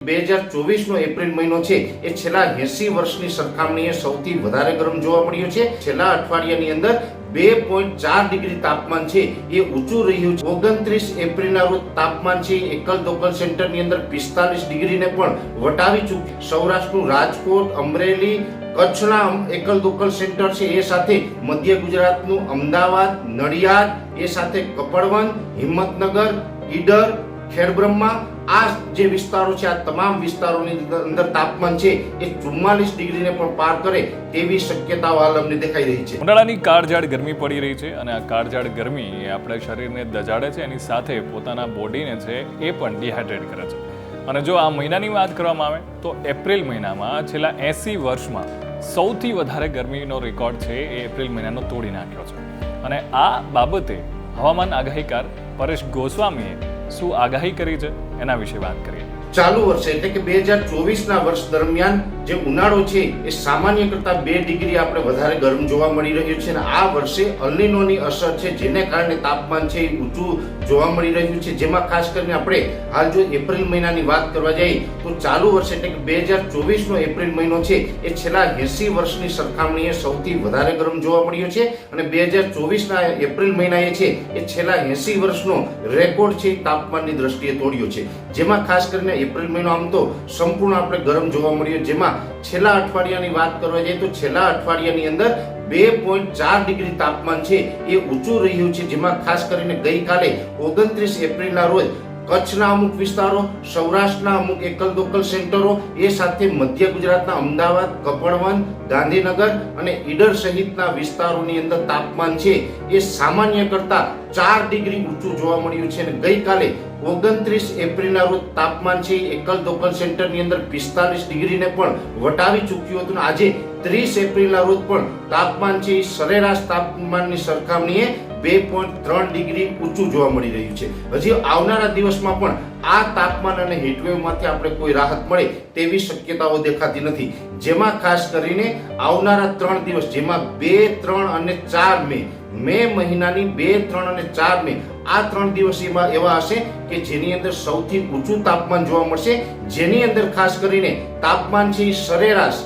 બે હજાર ચોવીસનો એપ્રિલ મહિનો છે એ છેલ્લા એસી વર્ષની સરખામણીએ સૌથી વધારે ગરમ જોવા મળ્યો છે. છેલ્લા અઠવાડિયાની અંદર બે પોઈન્ટ ચાર ડિગ્રી તાપમાન છે એ ઊંચું રહ્યું છે. ઓગણત્રીસ એપ્રિલના રોજ તાપમાન છે એકલ દોકલ સેન્ટરની અંદર પિસ્તાલીસ ડિગ્રીને પણ વટાવી ચૂક્યું સૌરાષ્ટ્રનું રાજકોટ, અમરેલી, કચ્છના એકલ દોકલ સેન્ટર છે એ સાથે મધ્ય ગુજરાતનું અમદાવાદ, નડિયાદ, એ સાથે કપડવન હિંમતનગર, ઈડર ખેડબ્રહ્મા આ જે વિસ્તારો છે, આ તમામ વિસ્તારોની અંદર તાપમાન છે, એ ચુમ્માલીસ ડિગ્રીને પણ પાર કરે તેવી શક્યતાઓ હાલ અમને દેખાઈ રહી છે. ઉનાળાની કાળઝાળ ગરમી પડી રહી છે અને આ કાળઝાળ ગરમી એ આપણા શરીરને દજાડે છે, એની સાથે પોતાના બોડીને છે, એ પણ ડિહાઇડ્રેટ કરે છે. અને જો આ મહિનાની વાત કરવામાં આવે, તો એપ્રિલ મહિનામાં છેલ્લા એંસી વર્ષમાં સૌથી વધારે ગરમીનો રેકોર્ડ છે, એ એપ્રિલ મહિનાનો તોડી નાખ્યો છે. અને આ બાબતે હવામાન આગાહીકાર પરેશ ગોસ્વામીએ શું આગાહી કરી છે એના વિશે વાત કરીએ. ચાલુ વર્ષે, એટલે કે બે હજાર ચોવીસના વર્ષ દરમિયાન જે ઉનાળો છે, એ સામાન્ય કરતા બે ડિગ્રી આપણે વધારે ગરમ જોવા મળી રહ્યું છે અને આ વર્ષે અલ્નિનોની અસર છે, જેને કારણે તાપમાન છે એ ઊંચું જોવા મળી રહ્યું છે. જેમાં ખાસ કરીને આપણે હાલ જો એપ્રિલ મહિનાની વાત કરવા જઈએ, તો ચાલુ વર્ષે એટલે કે બે હજાર ચોવીસનો એપ્રિલ મહિનો છે, એ છેલ્લા એંસી વર્ષની સરખામણીએ સૌથી વધારે ગરમ જોવા મળ્યો છે અને બે હજાર ચોવીસના એપ્રિલ મહિનાએ છે, એ છેલ્લા એંસી વર્ષનો રેકોર્ડ છે એ તાપમાનની દ્રષ્ટિએ તોડ્યો છે. જેમાં ખાસ કરીને એપ્રિલ મહિનો આમ તો સંપૂર્ણ આપણે ગરમ જોવા મળ્યો જેમાં છેલ્લા અઠવાડિયાની વાત કરવા જઈએ તો છેલ્લા અઠવાડિયાની અંદર બે પોઈન્ટ ચાર ડિગ્રી તાપમાન છે એ ઊંચું રહ્યું છે. જેમાં ખાસ કરીને ગઈકાલે ઓગણત્રીસ એપ્રિલના રોજ કચ્છના અમુક વિસ્તારો, સૌરાષ્ટ્રના અમુક એકલ દોકલ સેન્ટરો, એ સાથે મધ્ય ગુજરાતના અમદાવાદ કપડવન ગાંધીનગર અને ઈડર સહિતના વિસ્તારોની અંદર તાપમાન છે એ સામાન્ય કરતા ચાર ડિગ્રી ઊંચું જોવા મળ્યું છે. અને ગઈકાલે ઓગણત્રીસ એપ્રિલના રોજ તાપમાન છે એકલ દોકલ સેન્ટરની અંદર પિસ્તાલીસ ડિગ્રીને પણ વટાવી ચૂક્યું હતું. આજે ત્રીસ એપ્રિલના રોજ પણ તાપમાન છે સરેરાશ તાપમાનની સરખામણીએ બે પોઈન્ટ ત્રણ ડિગ્રી ઊંચું જોવા મળી રહ્યું છે. હજી આવનારા દિવસમાં પણ આ તાપમાન અને હીટવેવમાંથી આપણે કોઈ રાહત મળે તેવી શક્યતાઓ દેખાતી નથી. જેમાં ખાસ કરીને આવનારા ત્રણ દિવસ, જેમાં બે, ત્રણ અને ચાર મે મે મહિનાની બે, ત્રણ અને ચાર મે. આ ત્રણ દિવસ એમાં એવા હશે કે જેની અંદર સૌથી ઊંચું તાપમાન જોવા મળશે. જેની અંદર ખાસ કરીને તાપમાન છે સરેરાશ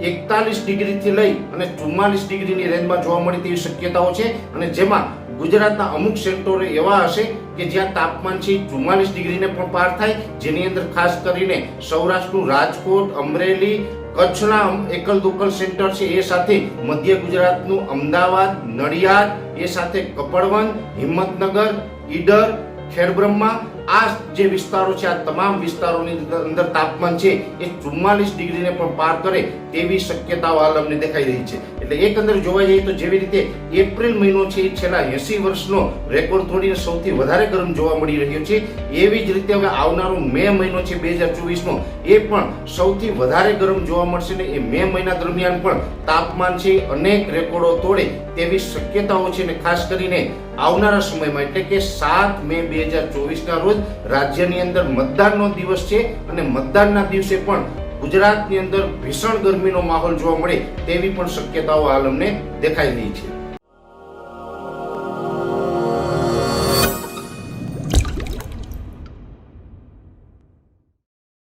એકતાલીસ ડિગ્રીથી લઈ અને ચુમ્માલીસ ડિગ્રીની રેન્જમાં જોવા મળે તેવી શક્યતાઓ છે. અને જેમાં ગુજરાતના અમુક સેક્ટરો એવા હશે કે જ્યાં તાપમાન છે ચુમ્માલીસ ડિગ્રીને પણ પાર થાય. જેની અંદર ખાસ કરીને સૌરાષ્ટ્રનું રાજકોટ, અમરેલી કચ્છના એકલ દોકલ સેન્ટર છે એ સાથે મધ્ય ગુજરાતનું અમદાવાદ, નડિયાદ, એ સાથે કપડવન હિંમતનગર, ઈડર, ખેડબ્રહ્મા આ જે વિસ્તારો છે, આ તમામ વિસ્તારોની અંદર તાપમાન છે, એ ચુમ્માલીસ ડિગ્રીને પણ પાર કરે તેવી શક્યતાઓ હાલ અમને દેખાઈ રહી છે. એટલે એકંદર જોવા જઈએ તો જેવી રીતે એપ્રિલ મહિનો છે, એ છેલ્લા એસી વર્ષનો રેકોર્ડ તોડીને સૌથી વધારે ગરમ જોવા મળી રહ્યો છે. એવી જ રીતે હવે આવનારો મે મહિનો છે, બે હજાર ચોવીસનો, એ પણ સૌથી વધારે ગરમ જોવા મળશે ને એ મે મહિના દરમિયાન પણ તાપમાન છે, અનેક રેકોર્ડો તોડે તેવી શક્યતાઓ છે ને ખાસ કરીને આવનારા સમયમાં, એટલે કે સાત મે બે હજાર ચોવીસના રોજ રાજ્યની અંદર મતદાનનો દિવસ છે અને મતદાનના દિવસે પણ ગુજરાતની અંદર ભીષણ ગરમીનો માહોલ જોવા મળે તેવી પણ શક્યતાઓ હાલ અમને દેખાઈ રહી છે.